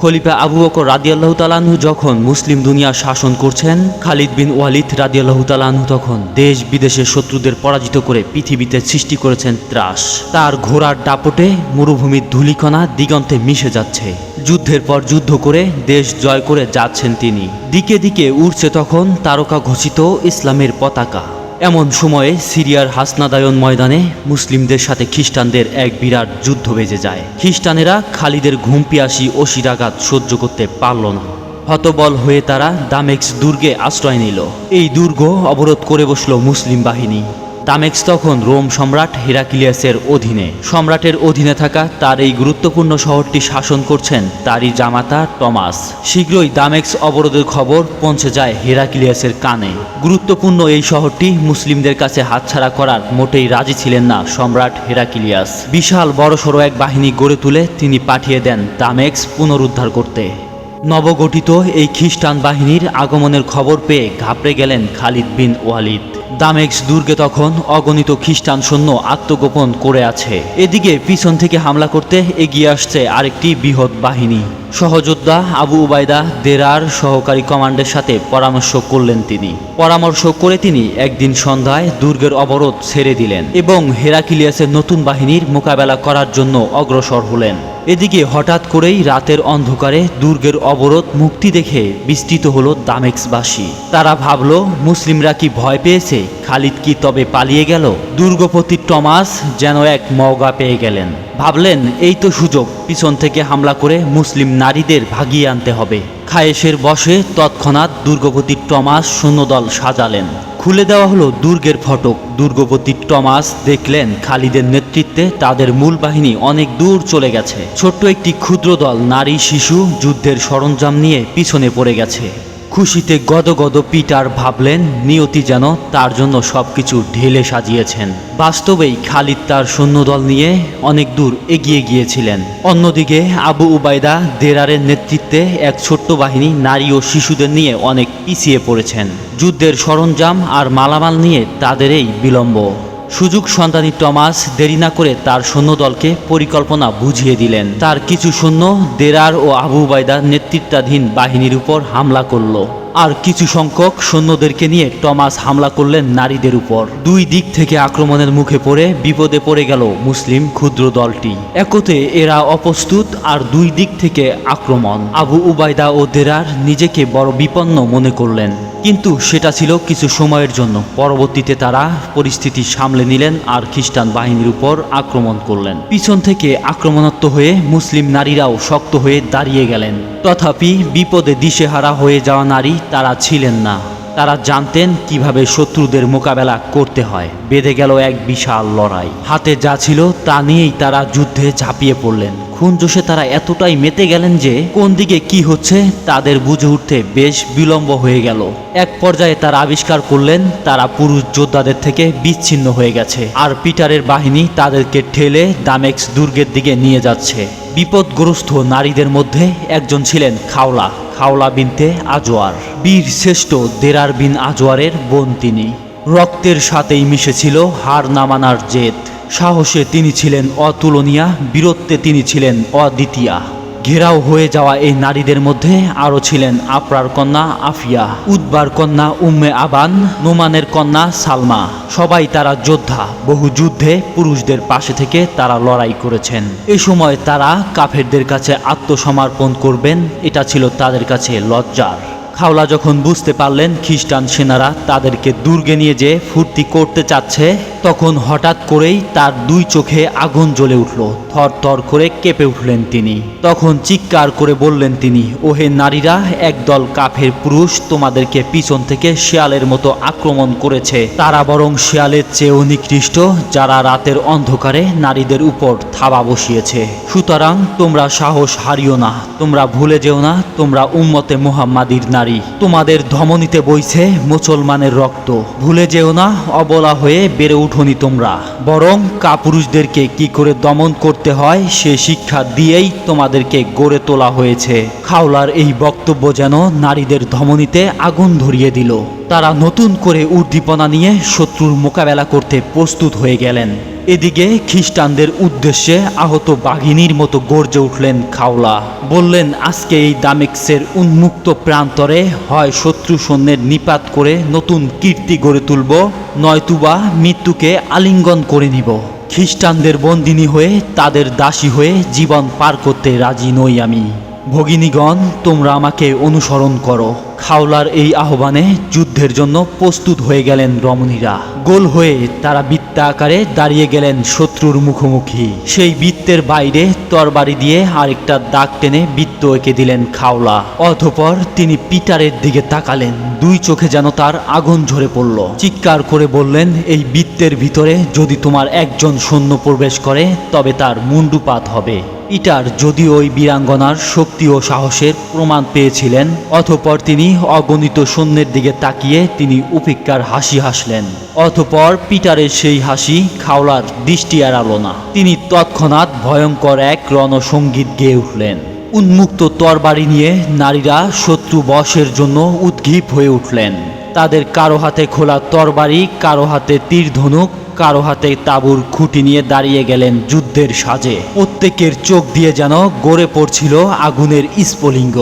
খলিফা আবু বকর রাদিয়াল্লাহু তালাহু যখন মুসলিম দুনিয়া শাসন করছেন, খালিদ বিন ওয়ালিদ রাদিয়াল্লাহু তালাহু তখন দেশ বিদেশের শত্রুদের পরাজিত করে পৃথিবীতে সৃষ্টি করেছেন ত্রাস। তার ঘোড়ার দাপটে মরুভূমির ধূলিকণা দিগন্তে মিশে যাচ্ছে। যুদ্ধের পর যুদ্ধ করে দেশ জয় করে যাচ্ছেন তিনি। দিকে দিকে উড়ছে তখন তারকা ঘোষিত ইসলামের পতাকা। এমন সময়ে সিরিয়ার হাসনাদায়ন ময়দানে মুসলিমদের সাথে খ্রিস্টানদের এক বিরাট যুদ্ধ বেজে যায়। খ্রিস্টানেরা খালিদের ঘুম পিয়াসি শিরাঘাত সহ্য করতে পারল না। হতবল হয়ে তারা দামেক্স দুর্গে আশ্রয় নিল। এই দুর্গ অবরোধ করে বসল মুসলিম বাহিনী। দামেক্স তখন রোম সম্রাট হেরাকিলিয়াসের অধীনে। সম্রাটের অধীনে থাকা তার এই গুরুত্বপূর্ণ শহরটি শাসন করছেন তারই জামাতা টমাস। শীঘ্রই দামেক্স অবরোধের খবর পৌঁছে যায় হেরাকিলিয়াসের কানে। গুরুত্বপূর্ণ এই শহরটি মুসলিমদের কাছে হাতছাড়া করার মোটেই রাজি ছিলেন না সম্রাট হেরাকিলিয়াস। বিশাল বড়সড় এক বাহিনী গড়ে তুলে তিনি পাঠিয়ে দেন দামেক্স পুনরুদ্ধার করতে। নবগঠিত এই খ্রিস্টান বাহিনীর আগমনের খবর পেয়ে ঘাবড়ে গেলেন খালিদ বিন ওয়ালিদ। দামেক্স দুর্গে তখন অগণিত খ্রিস্টান সৈন্য আত্মগোপন করে আছে। এদিকে পিছন থেকে হামলা করতে এগিয়ে আসছে আরেকটি বৃহৎ বাহিনী। সহযোদ্ধা আবু উবায়দা দেরার সহকারী কমান্ডের সাথে পরামর্শ করলেন তিনি। পরামর্শ করে তিনি একদিন সন্ধ্যায় দুর্গের অবরোধ ছেড়ে দিলেন এবং হেরাকিলিয়াসের নতুন বাহিনীর মোকাবেলা করার জন্য অগ্রসর হলেন। এদিকে হঠাৎ করেই রাতের অন্ধকারে দুর্গের অবরোধ মুক্তি দেখে বিস্তৃত হলো দামেক্সবাসী তারা ভাবল, মুসলিমরা কি ভয় পেয়েছে? খালিদ কি তবে পালিয়ে গেল? দুর্গপতি টমাস যেন এক মওগা পেয়ে গেলেন। ভাবলেন, এই তো সুযোগ, পিছন থেকে হামলা করে মুসলিম নারীদের ভাগিয়ে আনতে হবে। খায়েশের বসে তৎক্ষণাৎ দুর্গপতি টমাস সৈন্যদল সাজালেন। খুলে দেওয়া হলো দুর্গের ফটক। দুর্গপতি টমাস দেখলেন খালিদের নেতৃত্বে তাদের মূল বাহিনী অনেক দূর চলে গেছে। ছোট্ট একটি ক্ষুদ্র দল নারী শিশু যুদ্ধের সরঞ্জাম নিয়ে পিছনে পড়ে গেছে। খুশিতে গদগদ পিটার ভাবলেন, নিয়তি যেন তার জন্য সবকিছু ঢেলে সাজিয়েছেন। বাস্তবেই খালিদ তার সৈন্যদল নিয়ে অনেক দূর এগিয়ে গিয়েছিলেন। অন্যদিকে আবু উবায়দা দেরারের নেতৃত্বে এক ছোট্ট বাহিনী নারী ও শিশুদের নিয়ে অনেক পিছিয়ে পড়েছেন। যুদ্ধের সরঞ্জাম আর মালামাল নিয়ে তাদের এই বিলম্ব। সুযোগ সন্ধানী টমাস দেরি না করে তার সৈন্যদলকে পরিকল্পনা বুঝিয়ে দিলেন। তার কিছু সৈন্য দেরার ও আবু উবায়দার নেতৃত্বাধীন বাহিনীর উপর হামলা করল। আর কিছু সংখ্যক সৈন্যদেরকে নিয়ে টমাস হামলা করলেন নারীদের উপর। দুই দিক থেকে আক্রমণের মুখে পড়ে বিপদে পড়ে গেল মুসলিম ক্ষুদ্র দলটি। একতে এরা অপ্রস্তুত আর দুই দিক থেকে আক্রমণ। আবু উবায়দা ও দেরার নিজেকে বড় বিপন্ন মনে করলেন। কিন্তু সেটা ছিল কিছু সময়ের জন্য। পরবর্তীতে তারা পরিস্থিতি সামলে নিলেন আর খ্রিস্টান বাহিনীর উপর আক্রমণ করলেন। পিছন থেকে আক্রমণাত্মক হয়ে মুসলিম নারীরাও শক্ত হয়ে দাঁড়িয়ে গেলেন। তথাপি বিপদে দিশেহারা হয়ে যাওয়া নারী তারা ছিলেন না। তারা জানতেন কীভাবে শত্রুদের মোকাবেলা করতে হয়। বেঁধে গেল এক বিশাল লড়াই। হাতে যা ছিল তা নিয়েই তারা যুদ্ধে ঝাঁপিয়ে পড়লেন। খুন জোশে তারা এতটাই মেতে গেলেন যে, কোন দিকে কি হচ্ছে তাদের বুঝে উঠতে বেশ বিলম্ব হয়ে গেল। এক পর্যায়ে তারা আবিষ্কার করলেন, তারা পুরুষ যোদ্ধাদের থেকে বিচ্ছিন্ন হয়ে গেছে। আর পিটারের বাহিনী তাদেরকে ঠেলে দামেক্স দুর্গের দিকে নিয়ে যাচ্ছে। বিপদগ্রস্ত নারীদের মধ্যে একজন ছিলেন খাওলা খাওলা বিনতে আজোয়ার। বীর শ্রেষ্ঠ দেরার বিন আজোয়ারের বোন তিনি। রক্তের সাথেই মিশেছিল হার নামানার জেদ। সাহসে তিনি ছিলেন অতুলনীয়া, বীরত্বে তিনি ছিলেন অদ্বিতীয়া। ঘেরাও হয়ে যাওয়া এই নারীদের মধ্যে আরও ছিলেন আপরার কন্যা আফিয়া, উদ্বার কন্যা উম্মে আবান, নোমানের কন্যা সালমা। সবাই তারা যোদ্ধা, বহু যুদ্ধে পুরুষদের পাশে থেকে তারা লড়াই করেছেন। এ সময় তারা কাফেরদের কাছে আত্মসমর্পণ করবেন, এটা ছিল তাদের কাছে লজ্জার। খাওলা যখন বুঝতে পারলেন খ্রিস্টান সেনারা তাদেরকে দুর্গে নিয়ে যে ফুর্তি করতে চাচ্ছে তখন হঠাৎ করেই তার দুই চোখে আগুন জ্বলে উঠল। থর থর করে কেঁপে উঠলেন তিনি। তখন চিৎকার করে বললেন তিনি, ওহে নারীরা, একদল কাফের পুরুষ তোমাদেরকে পিছন থেকে শেয়ালের মতো আক্রমণ করেছে। তারা বরং শেয়ালের চেয়েও নিকৃষ্ট, যারা রাতের অন্ধকারে নারীদের উপর থাবা বসিয়েছে। সুতরাং তোমরা সাহস হারিও না, তোমরা ভুলে যেও না, তোমরা উম্মতে মুহাম্মাদির নারী। তোমাদের ধমনীতে বইছে মুসলমানের রক্ত। ভুলে যেও না, অবলা হয়ে বেড়ে উঠোনি তোমরা। বরং কাপুরুষদেরকে কি করে দমন করতে হয়, সে শিক্ষা দিয়েই তোমাদেরকে গড়ে তোলা হয়েছে। খাওলার এই বক্তব্য যেন নারীদের ধমনীতে আগুন ধরিয়ে দিল। তারা নতুন করে উদ্দীপনা নিয়ে শত্রুর মোকাবেলা করতে প্রস্তুত হয়ে গেলেন। এদিকে খ্রিস্টানদের উদ্দেশ্যে আহত বাঘিনীর মতো গর্জে উঠলেন খাওলা। বললেন, আজকে এই দামেক্সের উন্মুক্ত প্রান্তরে হয় শত্রু সৈন্যের নিপাত করে নতুন কীর্তি গড়ে তুলব, নয়তুবা মৃত্যুকে আলিঙ্গন করে নিব। খ্রিস্টানদের বন্দিনী হয়ে তাদের দাসী হয়ে জীবন পার করতে রাজি নই আমি। ভগিনীগণ, তোমরা আমাকে অনুসরণ করো। খাওলার এই আহ্বানে যুদ্ধের জন্য প্রস্তুত হয়ে গেলেন রমণীরা। গোল হয়ে তারা বৃত্তা আকারে দাঁড়িয়ে গেলেন শত্রুর মুখোমুখি। সেই বৃত্তের বাইরে তরবারি দিয়ে আরেকটা দাগ টেনে বৃত্ত এঁকে দিলেন খাওলা। অতঃপর তিনি পিটারের দিকে তাকালেন। দুই চোখে যেন তার আগুন ঝরে পড়ল। চিৎকার করে বললেন, এই বৃত্তের ভিতরে যদি তোমার একজন সৈন্য প্রবেশ করে, তবে তার মুন্ডুপাত হবে। পিটার যদিও ওই বীরাঙ্গনার শক্তি ও সাহসের প্রমাণ পেয়েছিলেন অথপর তিনি অগণিত সৈন্যের দিকে তাকিয়ে তিনি উপেক্ষার হাসি হাসলেন। অথপর পিটারের সেই হাসি খাওলার দৃষ্টি এড়ালো না। তিনি তৎক্ষণাৎ ভয়ঙ্কর এক রণসঙ্গীত গেয়ে উঠলেন। উন্মুক্ত তরবারি নিয়ে নারীরা শত্রু বশের জন্য উদ্ঘীপ হয়ে উঠলেন। তাদের কারও হাতে খোলা তরবারি, কারও হাতে তীর ধনুক কারও হাতে তাবুর খুঁটি নিয়ে দাঁড়িয়ে গেলেন যুদ্ধের সাজে। প্রত্যেকের চোখ দিয়ে যেন গড়ে পড়ছিল আগুনের স্ফলিঙ্গ।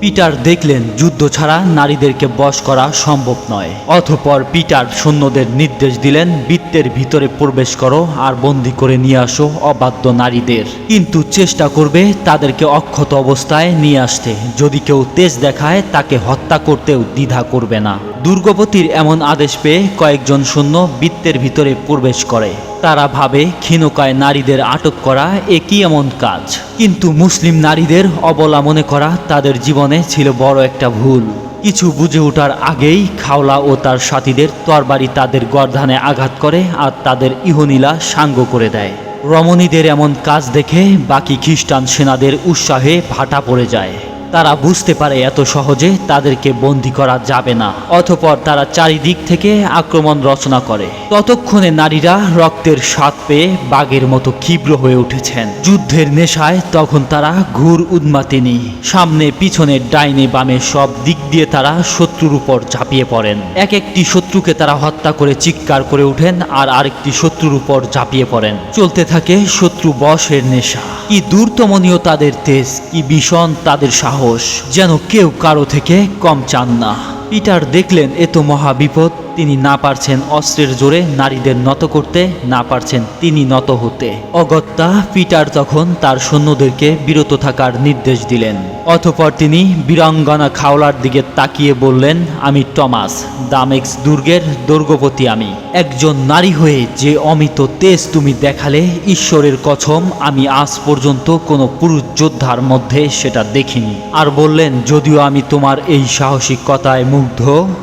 পিটার দেখলেন, যুদ্ধ ছাড়া নারীদেরকে বশ করা সম্ভব নয়। অথপর পিটার সৈন্যদের নির্দেশ দিলেন, বৃত্তের ভিতরে প্রবেশ করো আর বন্দি করে নিয়ে আসো অবাধ্য নারীদের। কিন্তু চেষ্টা করবে তাদেরকে অক্ষত অবস্থায় নিয়ে আসতে। যদি কেউ তেজ দেখায়, তাকে হত্যা করতেও দ্বিধা করবে না। দুর্গপতির এমন আদেশ পেয়ে কয়েকজন সৈন্য বৃত্তের ভিতরে প্রবেশ করে। তারা ভাবে ক্ষীণকায় নারীদের আটক করা একই এমন কাজ? কিন্তু মুসলিম নারীদের অবলা মনে করা তাদের জীবনে ছিল বড় একটা ভুল। কিছু বুঝে ওঠার আগেই খাওলা ও তার সাথীদের তরবারি তাদের গর্ধানে আঘাত করে আর তাদের ইহনীলা সাঙ্গ করে দেয়। রমণীদের এমন কাজ দেখে বাকি খ্রিস্টান সেনাদের উৎসাহে ভাটা পড়ে যায়। তারা বুঝতে পারে এত সহজে তাদেরকে বন্দি করা যাবে না। অতপর তারা চারিদিক থেকে আক্রমণ রচনা করে। ততক্ষণে নারীরা রক্তের স্বাদ পেয়ে বাঘের মতো ক্ষিব্র হয়ে উঠেছেন। যুদ্ধের নেশায় তখন তারা ঘুর উন্মাতিনী সামনে পিছনে ডাইনে বামে সব দিক দিয়ে তারা শত্রুর উপর ঝাঁপিয়ে পড়েন। এক একটি শত্রুকে তারা হত্যা করে চিৎকার করে ওঠেন আর আরেকটি শত্রুর উপর ঝাঁপিয়ে পড়েন। চলতে থাকে শত্রু বশের নেশা। কি দূরতমনীয় তাদের তেজ, কি ভীষণ তাদের সাহস। যেন কেউ কারও থেকে কম চান না। পিটার দেখলেন এ তো মহা বিপদ তিনি না পারছেন অস্ত্রের জোরে নারীদের নত করতে, না পারছেন তিনি নত হতে। অগত্যা পিটার তখন তার সৈন্যদেরকে বিরত থাকার নির্দেশ দিলেন। অতপর তিনি বীরাঙ্গনা খাওলার দিকে তাকিয়ে বললেন, আমি টমাস দামেক্স দুর্গের দুর্গপতি আমি। একজন নারী হয়ে যে অমিত তেজ তুমি দেখালে, ঈশ্বরের কছম আমি আজ পর্যন্ত কোনো পুরুষ যোদ্ধার মধ্যে সেটা দেখিনি। আর বললেন, যদিও আমি তোমার এই সাহসিকতায় মুগ্ধ,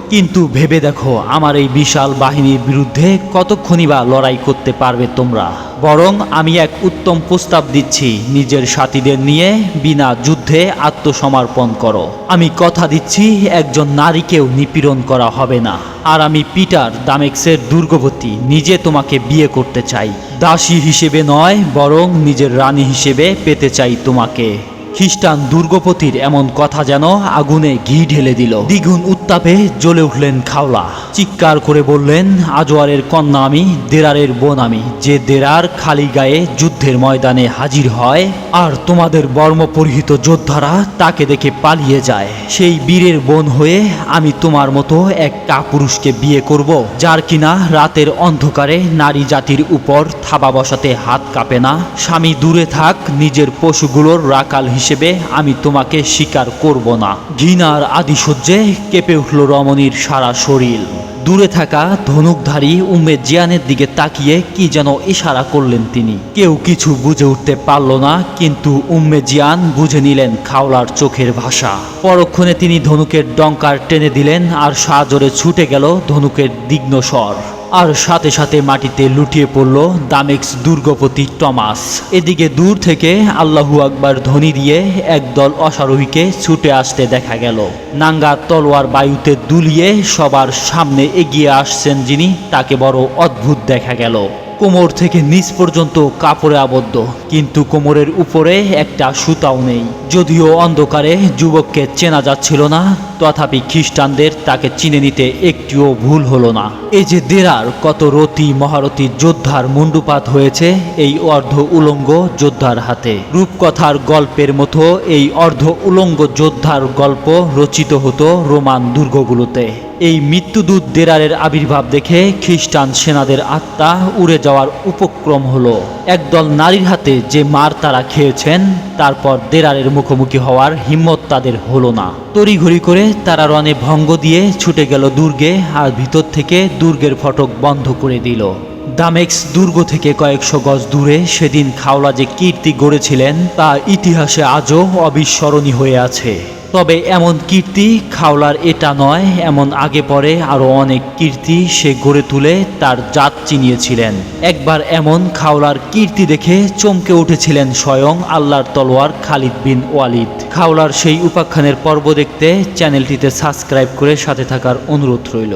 কিন্তু ভেবে দেখো, আমার এই বিশাল বাহিনীর বিরুদ্ধে কতক্ষণই বা লড়াই করতে পারবে তোমরা? বরং আমি এক উত্তম প্রস্তাব দিচ্ছি, নিজের সাথীদের নিয়ে বিনা যুদ্ধে আত্মসমর্পণ করো। আমি কথা দিচ্ছি, একজন নারীকেও নিপীড়ন করা হবে না। আর আমি পিটার দামেক্সের দুর্গবতী, নিজে তোমাকে বিয়ে করতে চাই। দাসী হিসেবে নয়, বরং নিজের রানী হিসেবে পেতে চাই তোমাকে। খ্রিস্টান দুর্গপতির এমন কথা যেন আগুনে ঘি ঢেলে দিল। দ্বিগুণ উত্তাপে জ্বলে উঠলেন খাওলা। চিৎকার করে বললেন আজোয়ারের কন্যা আমি, দেরারের বোন আমি। যে দেরার খালি গায়ে যুদ্ধের ময়দানে হাজির হয়, আর তোমাদের বর্ম পরিহিত যোদ্ধারা তাকে দেখে পালিয়ে যায়। সেই বীরের বোন হয়ে আমি তোমার মতো এক কাপুরুষকে বিয়ে করব, যার কিনা রাতের অন্ধকারে নারী জাতির উপর থাবা বসাতে হাত কাঁপে না। স্বামী দূরে থাক, নিজের পশুগুলোর রাকাল হিসেবে আমি তোমাকে স্বীকার করব না। ঘৃণার আদিসহ্যে কেঁপে উঠল রমণীর সারা শরীর। দূরে থাকা ধনুকধারী উম্মে জিয়ানের দিকে তাকিয়ে কি যেন ইশারা করলেন তিনি। কেউ কিছু বুঝে উঠতে পারল না, কিন্তু উম্মে জিয়ান বুঝে নিলেন খাওলার চোখের ভাষা। পরক্ষণে তিনি ধনুকের ডঙ্কার টেনে দিলেন আর সাজরে ছুটে গেল ধনুকের দিগ্ন স্বর আর সাথে সাথে মাটিতে লুটিয়ে পড়ল দামেক্স দুর্গপতি টমাস। এদিকে দূর থেকে আল্লাহু আকবার ধ্বনি দিয়ে একদল অশ্বারোহীকে ছুটে আসতে দেখা গেল। নাঙ্গা তলোয়ার বায়ুতে দুলিয়ে সবার সামনে এগিয়ে আসছেন যিনি, তাকে বড় অদ্ভুত দেখা গেল। কোমর থেকে নিচ পর্যন্ত কাপড়ে আবদ্ধ, কিন্তু কোমরের উপরে একটা সুতাও নেই। যদিও অন্ধকারে যুবককে চেনা যাচ্ছিল না তথাপি খ্রিস্টানদের তাকে চিনে নিতে একটিও ভুল হলো না। এই যে দেরার কত রতি মহারথী যোদ্ধার মুন্ডুপাত হয়েছে, এই অর্ধ উলঙ্গ যোদ্ধার হাতে। রূপকথার গল্পের মতো এই অর্ধ উলঙ্গ যোদ্ধার গল্প রচিত হতো রোমান দুর্গগুলোতে। এই মৃত্যুদূত দেরারের আবির্ভাব দেখে খ্রিস্টান সেনাদের আত্মা উড়ে যাওয়ার উপক্রম হলো। একদল নারীর হাতে যে মার তারা খেয়েছেন, তারপর দেরারের মুখোমুখি হওয়ার হিম্মত তাদের হলো না। তড়িঘড়ি করে তারা রণে ভঙ্গ দিয়ে ছুটে গেল দুর্গে আর ভিতর থেকে দুর্গের ফটক বন্ধ করে দিল। দামেক্স দুর্গ থেকে কয়েকশো গজ দূরে সেদিন খাওলা যে কীর্তি গড়েছিলেন, তা ইতিহাসে আজও অবিস্মরণীয় হয়ে আছে। তবে এমন কীর্তি খাওলার এটা নয়, এমন আগে পরে আরও অনেক কীর্তি সে গড়ে তুলে তার জাত চিনিয়েছিলেন। একবার এমন খাওলার কীর্তি দেখে চমকে উঠেছিলেন স্বয়ং আল্লাহর তলোয়ার খালিদ বিন ওয়ালিদ। খাওলার সেই উপাখ্যানের পর্ব দেখতে চ্যানেলটিতে সাবস্ক্রাইব করে সাথে থাকার অনুরোধ রইল।